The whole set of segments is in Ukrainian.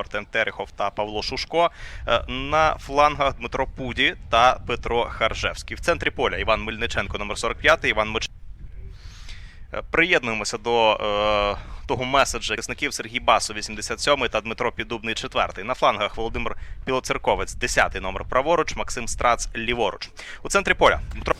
Артем Терехов та Павло Шушко. Е, На флангах Дмитро Пуді та Петро Харжевський. В центрі поля Іван Мельниченко, номер 45, Іван Мич. Е, Приєднуємося до е, того меседжа захисників Сергій Басо, 87 та Дмитро Піддубний, 4 На флангах Володимир Білоцерковець, 10 номер праворуч, Максим Страц ліворуч. У центрі поля Дмитро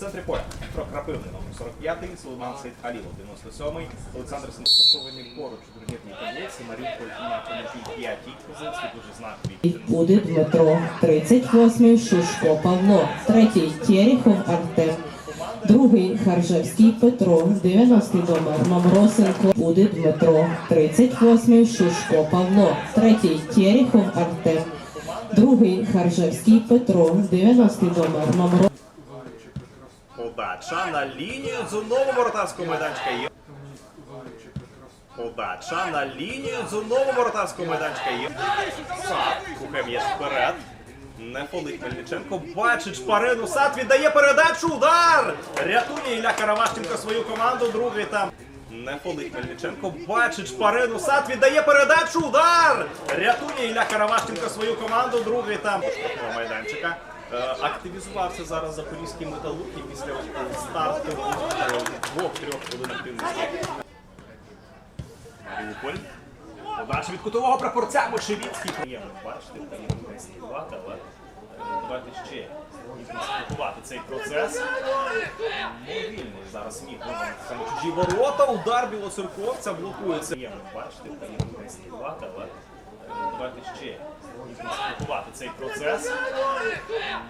в центрі поля Дмитро Крапивний, номер 45-й, Сулейман Сейд Алілов, 97-й, Олександр Сенкошований поруч у турнірній таблиці, Маріуполь на понятій п'ятій позиції, дуже знакові. Буде Дмитро, 38-й Шушко Павло, третій Терехов Артем, другий Харжевський Петро, 90-й номер Мамросенко буде Дмитро, 38-й Шушко Павло, третій Терехов Артем, другий Харжевський Петро, 90-й номер Мамросенко. Подача на лінію зонового воротарського майданчика є. Подача на лінію зонового воротарського майданчика є. Сад, м'яч вперед. Не фолить Мельниченко. Бачить шпарину. Сад віддає передачу. Удар! Рятує Ілля Каравашченко свою команду. Другий там. Не фолить Мельниченко. Бачить шпарину. Сад віддає передачу. Удар! Рятує Ілля Каравашченко свою команду. Другий там. Майданчика. Е, Активізувався зараз запорізький металург і після старту двох-трьох хвилин активності. Маріуполь. Подача від кутового прапорця Мошевіцький. Приємно бачити, приємно констатувати, але е, давайте ще інтенсифікувати цей процес. Мобільний зараз міг саме чужі ворота. Удар білоцерковця блокується. Приємно бачити, приємно констатувати, але давайте ще інтенсифікувати цей процес.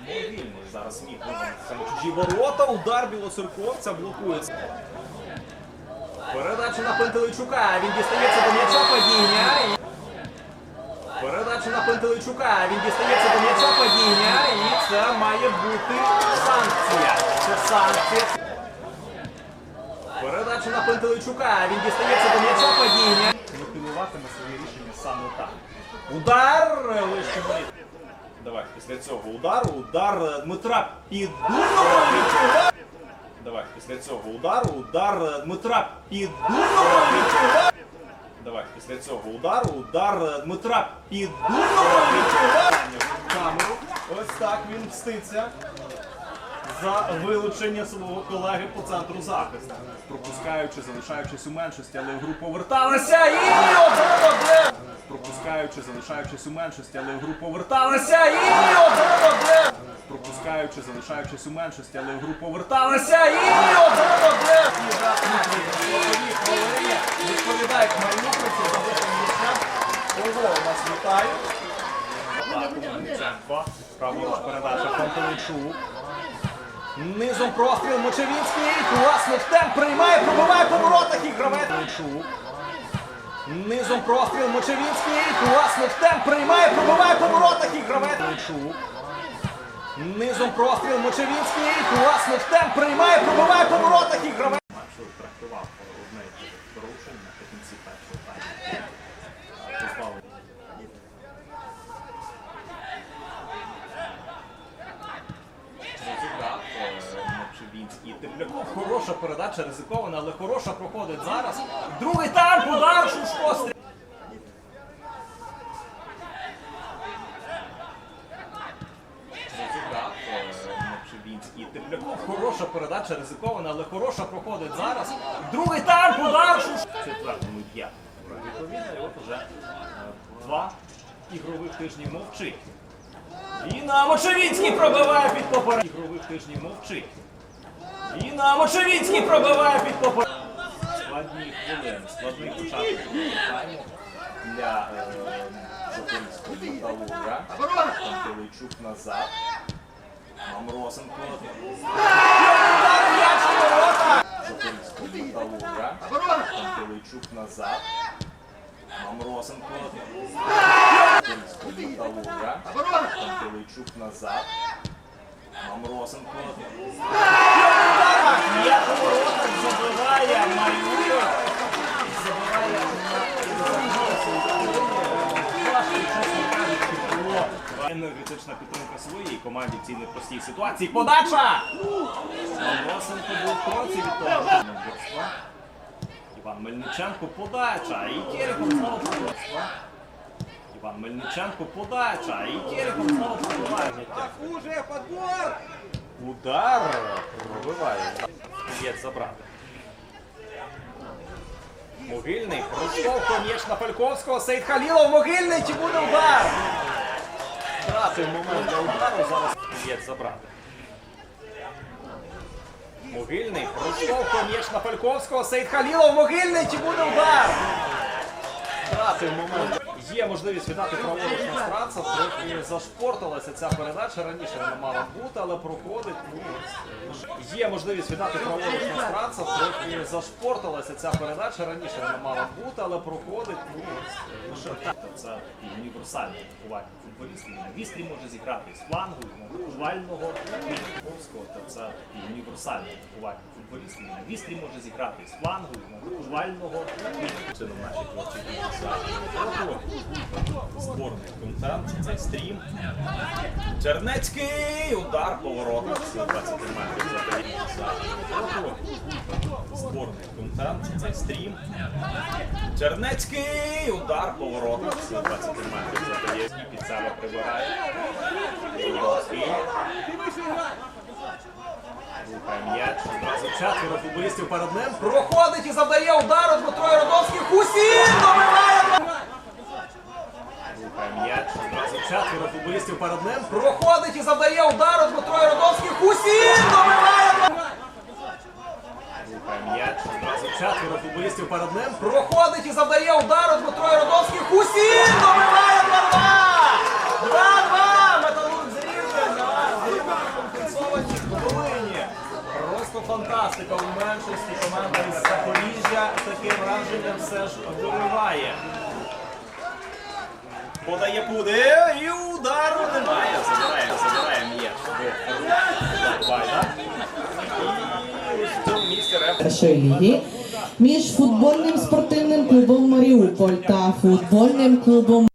Мобільний зараз міг чужі ворота. Удар білоцерковця блокується. Передача на Пантелейчука. Він дістається до м'яча падіння. Передача на Пантелейчука. Він дістається до м'яча падіння. І це має бути санкція. Це санкція. Передача на Пантелейчука. Він дістається до м'яча падіння. Мотивуватиме своє рішення саме так. Удар лише воріт. Давай, після цього удару, удар е, Дмитра Піддубного. Давай, після цього удару, удар е, Дмитра Піддубного. Давай, після цього удару, удар е, Дмитра. В Камеру. Ось так він мститься за вилучення свого колеги по центру захисту. Пропускаючи, залишаючись у меншості, але в гру поверталася і один-один! Пропускаючи, залишаючись у меншості, але в гру поверталася і один-один! Пропускаючи, залишаючись у меншості, але в гру поверталася і один-один! Відповідають Маріупольці за. Ого, нас вітає. Праворуч передача Пантелейчук. Низом простріл Мочевінський. Класно в темп приймає, пробиває по воротах і гравець. Низом простріл Мочевінський. Класно в темп приймає, пробиває по воротах і гравець. Низом простріл Мочевінський. Класно в темп приймає, пробиває по воротах і гравець. Мовчевінський. Тепляков хороша передача, ризикована, але хороша проходить зараз. Другий танк, удар, Шушко Розіграв Мовчевінський. Тепляков хороша передача, ризикована, але хороша проходить зараз. Другий танк, удар, Шушко. Четвертому п'ятому. Відповідно, і от уже е, два ігрових тижні мовчить. І на Мочевінський пробиває під поперед. Ігрових тижнів мовчить. І на Мочевінський пробиває під поперед. Складні хвилини, складний початок для запорізького металурга. Пантелейчук назад. Мамросенко. Запорізького металурга. Пантелейчук назад. Мамросенко. Запорізького металурга. Пантелейчук назад. Мамросенко. Енергетична підтримка своєї команді в цій непростій ситуації. Подача! Мамросенко був кроці від того. Іван Мельниченко подача. І Терехов знову. Іван Мельниченко подача. І Терехов знову пробиває. Уже подбор! Удар пробиває. Є забрати. Могильний. М'яч на Фальковського. Сейд Халілов. Могильний. Чи буде удар? Втратив момент для удару. Зараз є забрати. Могильний. Розштовхує м'яч на Фальковського. Сейд Халілов. Могильний. Чи буде удар? Втратив момент. Є можливість віддати праворуч на Страца. Трохи зашпортилася ця передача. Раніше вона мала бути, але проходить. Ну, є можливість віддати праворуч на Страца. Трохи зашпортилася ця передача. Раніше вона мала бути, але проходить. Ну, так. Це універсальне атакування футболістів. Вістрі може зіграти з флангу, Ковського. Та це універсальне атакування футболістів. На вістрі може зіграти з флангу, і на атакувального. Це на нашій творчій Зборний контент, цей стрім. Чернецький удар поворотом. З 20 метрів за зборний контент, цей стрім. Чернецький удар поворотом. З 20 метрів задає і під себе прибирає. М'яч. Четверо футболістів перед ним. Проходить і завдає удару Дмитро Яродовський. Хусін добиває! М'яч. Одразу четверо футболістів перед ним. Проходить і завдає удару Дмитро Яродовський. Хусін добиває! М'яч. Одразу четверо футболістів перед ним. Проходить і завдає удару Дмитро Яродовський. Хусін добиває 2-2! 2-2! Металург з Рівнем. Компенсовані. Просто фантастика у меншості. Команда із Запоріжжя таким враженням все ж вириває. Подає Пуди і удару немає. Забирає, забирає м'яч. Байда. І ось в цьому місці реф. першої ліги між футбольним спортивним клубом Маріуполь та футбольним клубом